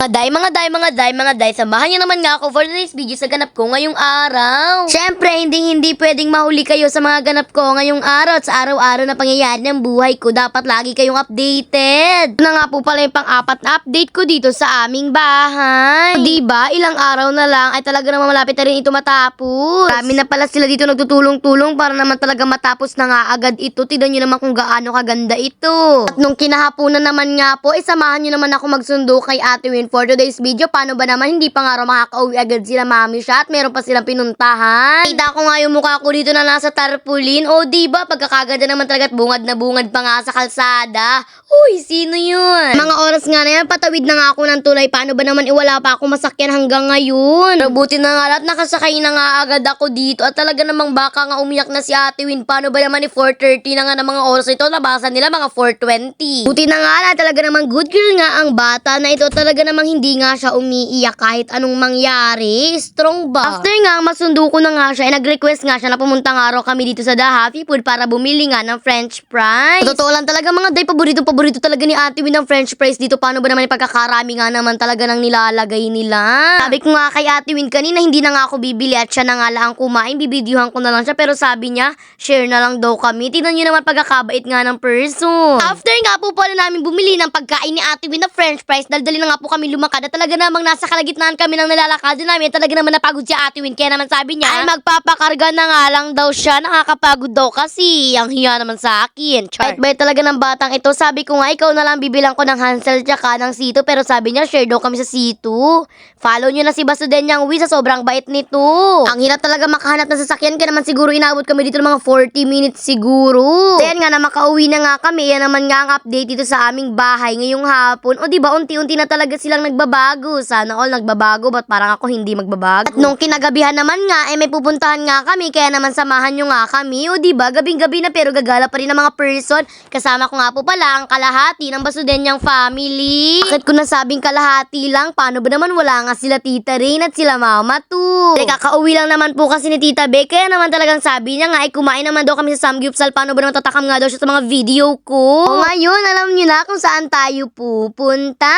Mga day, mga day, mga day, mga day, samahan niyo naman nga ako for today's video sa ganap ko ngayong araw. Siyempre, hindi hindi pwedeng mahuli kayo sa mga ganap ko ngayong araw at sa araw-araw na pangyayari ng buhay ko. Dapat lagi kayong updated. Na nga po pala yung pang-apat na update ko dito sa aming bahay. Diba, ilang araw na lang ay talaga naman malapit na rin ito matapos. Marami na pala sila dito nagtutulong-tulong para naman talaga matapos na nga agad ito. Tignan nyo naman kung gaano kaganda ito. At nung kinahaponan naman nga po, isamahan nyo naman ako magsundo kay Ate Win for today's video. Paano ba naman hindi pa nga raw makaka-uwi agad sila mami siya at meron pa silang pinuntahan. Kita ko nga yung mukha ko dito na nasa tarpaulin. O diba, pagkakaganda naman talaga at bungad na bungad pa nga sa kalsada. Uy, sino yun? Mga oras nga na yan, patawid na nga ako ng tulay. Paano ba naman iwala pa ako masakyan hanggang ngayon? Pero buti na nga lahat, nakasakay na nga agad ako dito. At talaga namang baka nga umiyak na si Ate Win. Paano ba naman ni 4.30 na nga ng mga oras ito? Nabasa nila mga 4.20. Buti na nga na, talaga namang good girl nga ang bata na ito. Talaga namang hindi nga siya umiiyak kahit anong mangyari. Strong ba? After nga, masundo ko na nga siya. Eh, nag-request nga siya na pumunta nga raw kami dito sa The Happy Food para bumili nga ng french fries. Totoo lang talaga mga day, paborito paborito talaga ni Ate Win ng french fries dito. Paano ba naman pagkakarami nga naman talaga ng nilalagay nila? Sabi ko nga kay Ate Win kanina, hindi na nga ako bibili at siya na nga lang ang kumain. Bibidyohan ko na lang siya. Pero sabi niya, share na lang daw kami. Tingnan niyo naman pagkakabait nga ng person. After nga po pala namin bumili ng pagkain ni Ate Win na french fries, daldali na nga po kami lumakad at talaga namang nasa kalagitnaan kami ng nilalakad namin. Talaga naman napagod si Ate Win. Kaya naman sabi niya, ay magpapakarga na nga lang daw siya. Nakakapagod daw kasi. Ang hiya naman sa akin. Char. Bait talaga ng batang ito. Sabi ko nga, ikaw na lang bibilang ko ng Hansel tsaka ng Sito. Pero sabi niya, share daw kami sa Sito. Follow niyo na si Basuden niyang Wi sa sobrang bait nito. Ang hirap talaga makahanap ng sasakyan. Kaya naman siguro inabot kami dito ng mga 40 minutes siguro. Ayan nga na makauwi na nga kami. Yan naman nga ang update dito sa aming bahay ngayong hapon. O di ba unti-unti na talaga silang nagbabago. Sana all nagbabago. Ba't parang ako hindi magbabago? At nung kinagabihan naman nga, eh may pupuntahan nga kami. Kaya naman samahan nyo nga kami. O di ba gabing-gabi na pero gagala pa rin ang mga person. Kasama ko nga po pala ang kalahati ng Basudenyang family. Bakit ko nasabing kalahati lang? Paano ba naman wala nga sila Tita Rain at sila Mama Tu? Eh kakauwi lang naman po kasi ni Tita Be. Kaya naman talagang sabi niya nga ay kumain naman daw kami sa Samgyupsal. Paano ba naman tatakam nga daw siya sa mga video ko? O ngayon, alam niyo na kung saan tayo pupunta.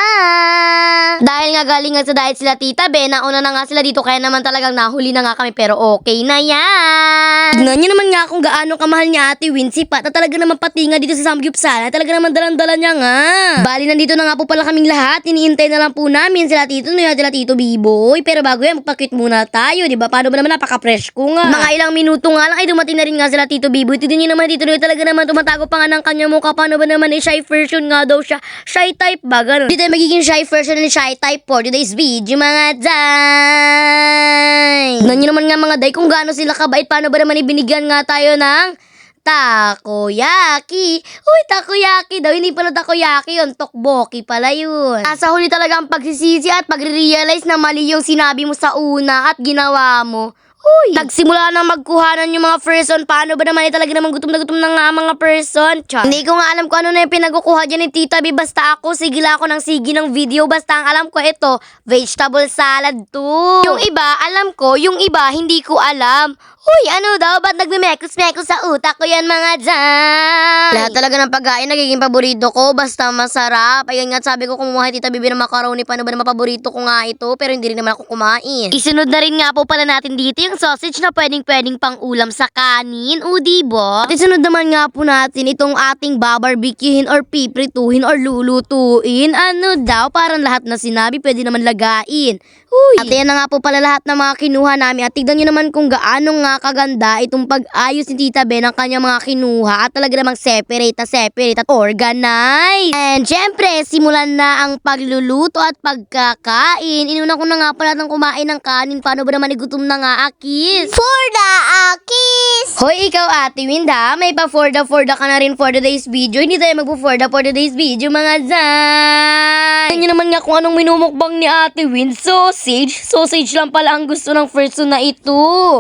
Dahil nga galing nga sa diet sila Tita Be, nauna na nga sila dito kaya naman talagang nahuli na nga kami pero okay na yan. Tignan niyo naman nga kung gaano kamahal niya Ate Wincy Pat na talaga naman pati nga dito sa Samgyupsal. Talaga naman dalang-dala niya nga. Bali nandito na nga po pala kaming lahat. Iniintay na lang po namin sila Tito Noy at sila Tito Biboy. Pero bago yan, magpakit muna tayo, di ba? Paano ba naman napaka-fresh ko nga? Mga ilang minuto nga lang ay dumating na rin nga sila Tito Biboy. Tignan niyo naman Tito Noy talaga naman tumatago pa nga ng kanyang mukha. Paano ba naman eh, shy version nga daw siya? Shy type ba? Ganun. Dito ay magiging shy version ni shy type for today's video mga day. Tignan niyo naman nga mga day kung gaano sila kabait. Paano ba naman ibinigyan nga tayo ng Takoyaki. Uy, takoyaki daw. Hindi pala takoyaki yun. Tokboki pala yun. Nasa huli talaga ang pagsisisi at pagre-realize na mali yung sinabi mo sa una at ginawa mo. Uy! Nagsimula na magkuhanan yung mga person. Paano ba naman eh, talaga naman gutom na gutom na nga mga person? Char. Hindi ko nga alam kung ano na yung pinagkukuha dyan ni Tita B. Basta ako, sigila ako ng sige ng video. Basta ang alam ko ito, vegetable salad to. Yung iba, alam ko. Yung iba, hindi ko alam. Uy, ano daw? Ba't nagmimekos-mekos sa utak ko yan mga dyan? Lahat talaga ng pagkain nagiging paborito ko. Basta masarap. Ayun nga, sabi ko kumuha Tita Bibi ng macaroni. Paano ba naman paborito ko nga ito? Pero hindi rin naman ako kumain. Isunod na rin nga po pala natin dito yung sausage na pwedeng-pwedeng pang ulam sa kanin. O, diba? At isunod naman nga po natin itong ating babarbecuehin or piprituhin or lulutuin. Ano daw? Parang lahat na sinabi pwede naman lagain. Uy! At yan na nga po pala lahat ng mga kinuha namin. At tignan nyo naman kung gaano nga kaganda itong pag-ayos ni Tita Ben ng kanyang mga kinuha. At talaga namang separate na separate at organize. And syempre, simulan na ang pagluluto at pagkakain. Inuna ko na nga pala ng kumain ng kanin. Paano ba naman igutom na nga akis? For the akis! Hoy, ikaw ate Winda, may pa for the for the ka na rin for today's video. Hindi tayo magpo for the for today's video, mga zay. Tingnan naman nga kung anong minumukbang ni ate Win. Sausage? Sausage lang pala ang gusto ng person na ito.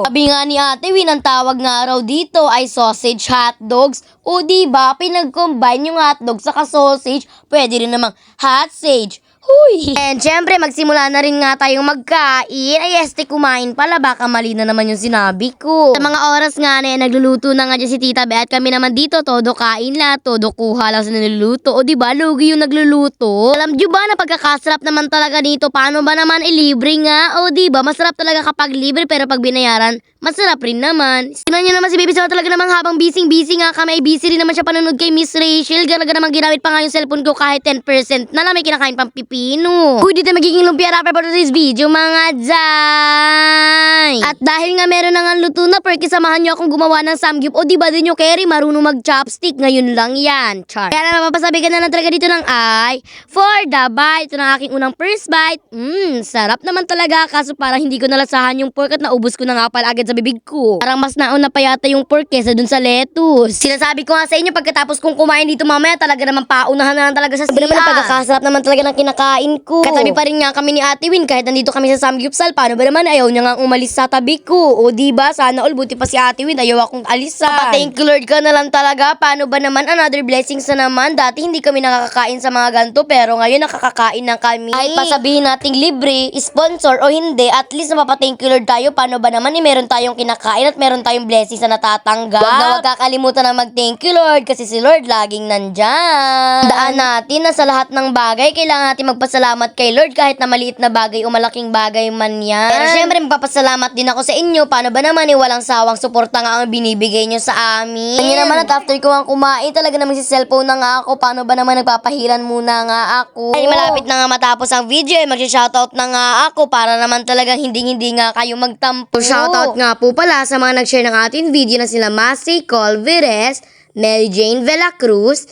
Sabi nga ni ate Win, ang tawag nga raw dito ay sausage hotdogs. O di ba pinag-combine yung hotdog sa sausage, pwede rin namang hot sage. Huy! And syempre, magsimula na rin nga tayong magkain. Ay, este, kumain pala. Baka mali na naman yung sinabi ko. Sa mga oras nga na, nagluluto na nga dyan si Tita Be at kami naman dito, todo kain la, todo kuha lang sa niluluto. O diba, lugi yung nagluluto. Alam nyo ba na pagkakasarap naman talaga dito? Paano ba naman ilibre nga? O diba, masarap talaga kapag libre pero pag binayaran, masarap rin naman. Sinan nyo naman si Baby Sawa talaga namang habang busy-busy nga kami, busy rin naman siya panonood kay Miss Rachel. Ganaga naman ginamit pa nga yung cellphone ko kahit 10% na lang may kinakain pang pipino. Uy, dito magiging lumpia rapper for today's video, mga Zay! At dahil nga meron na nga luto na, perky samahan nyo akong gumawa ng samgyup. O di ba din nyo, Kerry, marunong mag-chopstick. Ngayon lang yan, char. Kaya na mapapasabi ka na lang talaga dito ng ay, for the bite. Ito na aking unang first bite. Mmm, sarap naman talaga. Kaso parang hindi ko nalasahan yung pork at naubos ko na nga pala agad sa bibig ko. Parang mas nauna pa yata yung pork kesa dun sa lettuce. Sinasabi ko nga sa inyo, pagkatapos kong kumain dito mamaya, talaga naman paunahan na lang talaga sa Sabi naman. Pagkakasarap naman talaga ng kinakain ko. Katabi pa rin nga kami ni Ate Win kahit nandito kami sa Samgyupsal. Paano ba naman ayaw niya nga umalis sa tabi ko? O di ba Sana all buti pa si Ate Win ayaw akong alisan. Papa, thank you Lord ka na lang talaga. Paano ba naman another blessings na naman? Dati hindi kami nakakakain sa mga ganto pero ngayon nakakakain na kami. Kahit pa sabihin nating libre, sponsor o hindi, at least napapa-thank you Lord tayo. Paano ba naman eh, meron tayong kinakain at meron tayong blessings na natatanggap. Huwag na huwag kakalimutan na mag-thank you Lord kasi si Lord laging nandyan. Daan natin na sa lahat ng bagay, kailangan natin magpasalamat kay Lord kahit na maliit na bagay o malaking bagay man yan. Pero syempre, magpapasalamat din ako sa inyo. Paano ba naman eh, walang sawang suporta nga ang binibigay nyo sa amin. Kanya naman at after ko nga kumain, talaga naman si cellphone na nga ako. Paano ba naman nagpapahiran muna nga ako? Ay, malapit na nga matapos ang video eh. Mag-shoutout na nga ako para naman talagang hindi-hindi nga kayo magtampo. Shoutout nga po pala sa mga nag-share ng ating video na sila Masi Colveres, Mary Jane Velacruz,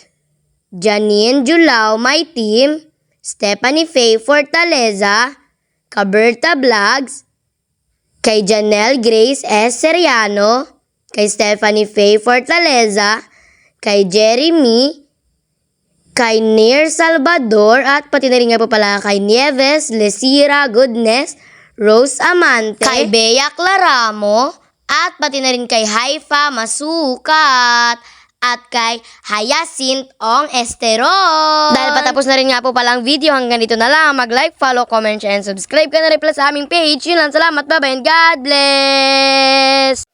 Janine Julao, my team, Stephanie Faye Fortaleza, Caberta Vlogs, kay Janelle Grace S. Seriano, kay Stephanie Faye Fortaleza, kay Jeremy, kay Nair Salvador, at pati na rin nga po pala kay Nieves, Lesira, Goodness, Rose Amante, kay Bea Claramo, at pati na rin kay Haifa Masukat, at kay Hyacinth Ong Esteron. Dahil patapos na rin nga po palang video, hanggang dito na lang. Mag-like, follow, comment, share, and subscribe ka na rin pala sa aming page. Yun lang, salamat, bye-bye, and God bless!